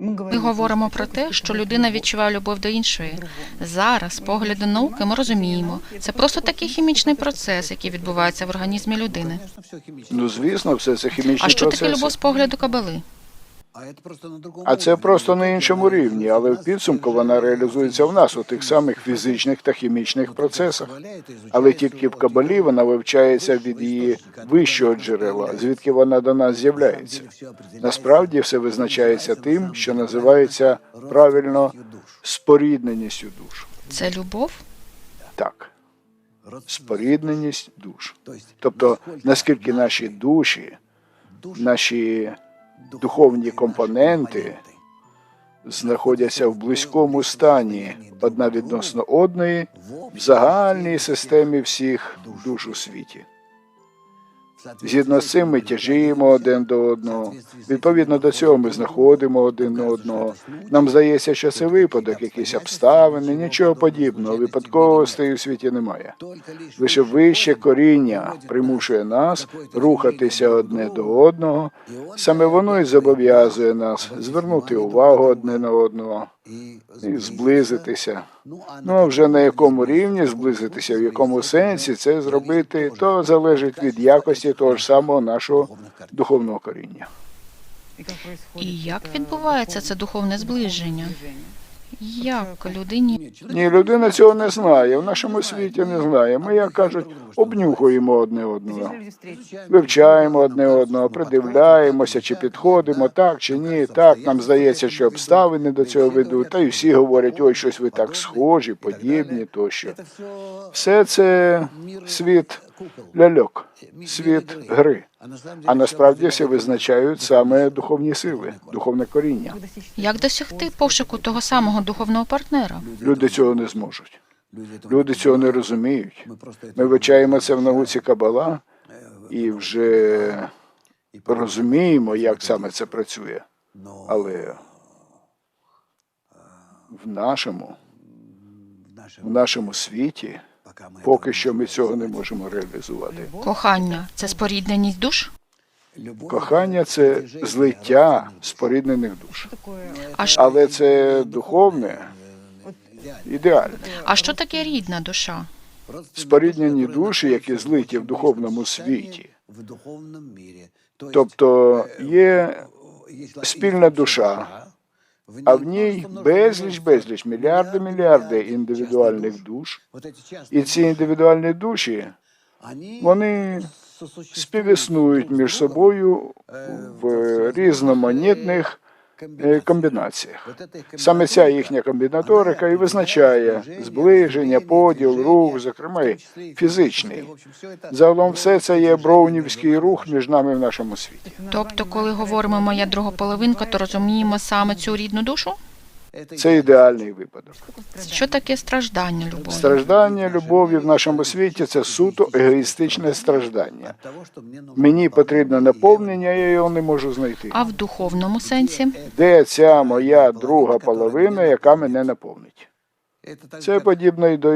Ми говоримо про те, що людина відчуває любов до іншої. Зараз, з погляду науки, ми розуміємо, це просто такий хімічний процес, який відбувається в організмі людини. Ну, звісно, все це хімічні А що таке любов з погляду кабали? А це просто на іншому рівні, але в підсумку вона реалізується в нас у тих самих фізичних та хімічних процесах. Але тільки в кабалі вона вивчається від її вищого джерела, звідки вона до нас з'являється. Насправді все визначається тим, що називається правильно спорідненістю душ. Це любов? Так, спорідненість душ. Тобто, наскільки наші душі, наші духовні компоненти знаходяться в близькому стані одна відносно одної в загальній системі всіх душ у світі. Згідно з цим ми тяжіємо один до одного. Відповідно до цього ми знаходимо один одного. Нам здається, що це випадок, якісь обставини, нічого подібного. Випадковостей у світі немає. Лише вище коріння примушує нас рухатися одне до одного. Саме воно і зобов'язує нас звернути увагу одне на одного і зблизитися. Ну а вже на якому рівні зблизитися, в якому сенсі це зробити, то залежить від якості того ж самого нашого духовного коріння. І як відбувається це духовне зближення? Як людині Ні, людина цього не знає. В нашому світі не знає. Ми, як кажуть, обнюхуємо одне одного, вивчаємо одне одного, придивляємося, чи підходимо, так чи ні. Так, нам здається, що обставини до цього ведуть. Та й всі говорять, ой, щось ви так схожі, подібні тощо. Все це світ ляльок, світ гри. А насправді все визначають саме духовні сили, духовне коріння. як досягти пошуку того самого духовного партнера? Люди цього не зможуть. Люди цього не розуміють. Ми вивчаємо це в науці Кабала і вже розуміємо, як саме це працює. Але в нашому, в нашому світі поки що ми цього не можемо реалізувати. Кохання це спорідненість душ? Кохання це злиття споріднених душ. Але це духовне, ідеальне. а що таке рідна душа? Споріднені душі, які злиті в духовному світі. Тобто є спільна душа, а в ній безліч, безліч, мільярди, мільярди індивідуальних душ. І ці індивідуальні душі, вони співіснують між собою в різноманітних комбінаціях. Саме ця їхня комбінаторика і визначає зближення, поділ, рух, зокрема фізичний. Загалом все це є броунівський рух між нами в нашому світі. Тобто, коли говоримо моя друга половинка, то розуміємо саме цю рідну душу? Це ідеальний випадок. Що таке страждання любові? Страждання любові в нашому світі це суто егоїстичне страждання. Мені потрібне наповнення, я його не можу знайти. А в духовному сенсі? Де ця моя друга половина, яка мене наповнить? Це подібно і до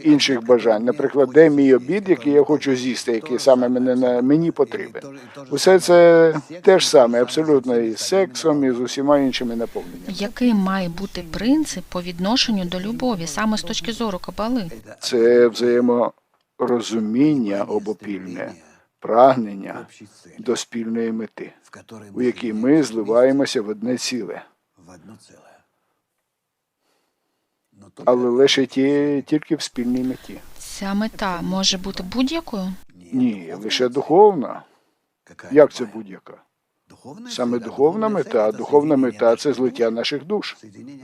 інших бажань. Наприклад, де мій обід, який я хочу з'їсти, який саме мене на мені потрібен. Усе це те ж саме, абсолютно і з сексом, і з усіма іншими наповненнями. Який має бути принцип по відношенню до любові саме з точки зору кабали? Це взаєморозуміння обопільне, прагнення до спільної мети, у якій ми зливаємося в одне ціле. Але лише ті, тільки в спільній меті. Ця мета може бути будь-якою? Ні, лише духовна. Як це будь-яка? Саме духовна мета. Духовна мета це злиття наших душ.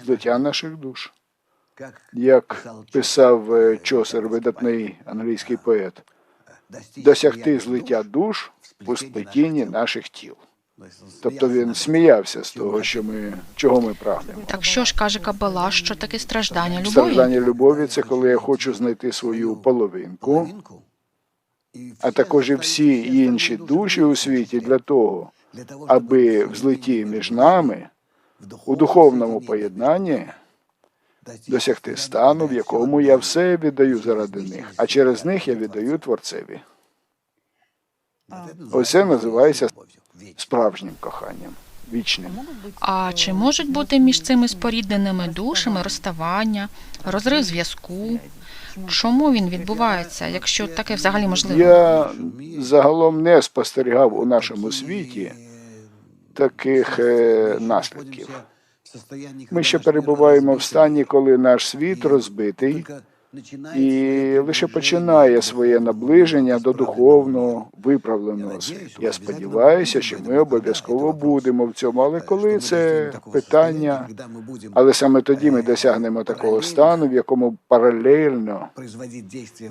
Злиття наших душ. Як писав е, Чосер, видатний англійський поет, досягти злиття душ у сплетінні наших тіл. Тобто він сміявся з того, що ми чого ми прагнемо. Так що ж каже кабала, що таке страждання любові? Страждання любові це коли я хочу знайти свою половинку, а також і всі інші душі у світі для того, аби в злиті між нами у духовному поєднанні досягти стану, в якому я все віддаю заради них, а через них я віддаю Творцеві. Ось це називається справжнім коханням, вічним. А чи можуть бути між цими спорідненими душами розставання, розрив зв'язку? Чому він відбувається, якщо таке взагалі можливо? Я загалом не спостерігав у нашому світі таких е, наслідків. Ми ще перебуваємо в стані, коли наш світ розбитий і лише починає своє наближення до духовного виправленого. Світу. Я сподіваюся, що ми обов'язково будемо в цьому, але коли це питання, але саме тоді ми досягнемо такого стану, в якому паралельно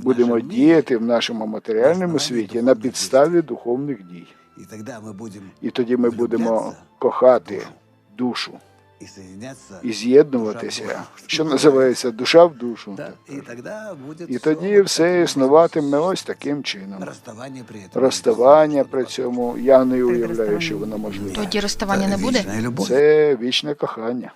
будемо діяти в нашому матеріальному світі на підставі духовних дій. І тоді ми будемо кохати душу і з'єднуватися, що називається душа в душу. І тоді все існуватиме ось таким чином. Розставання при цьому я не уявляю, що воно можливе. Тоді розставання не буде? Це вічне кохання.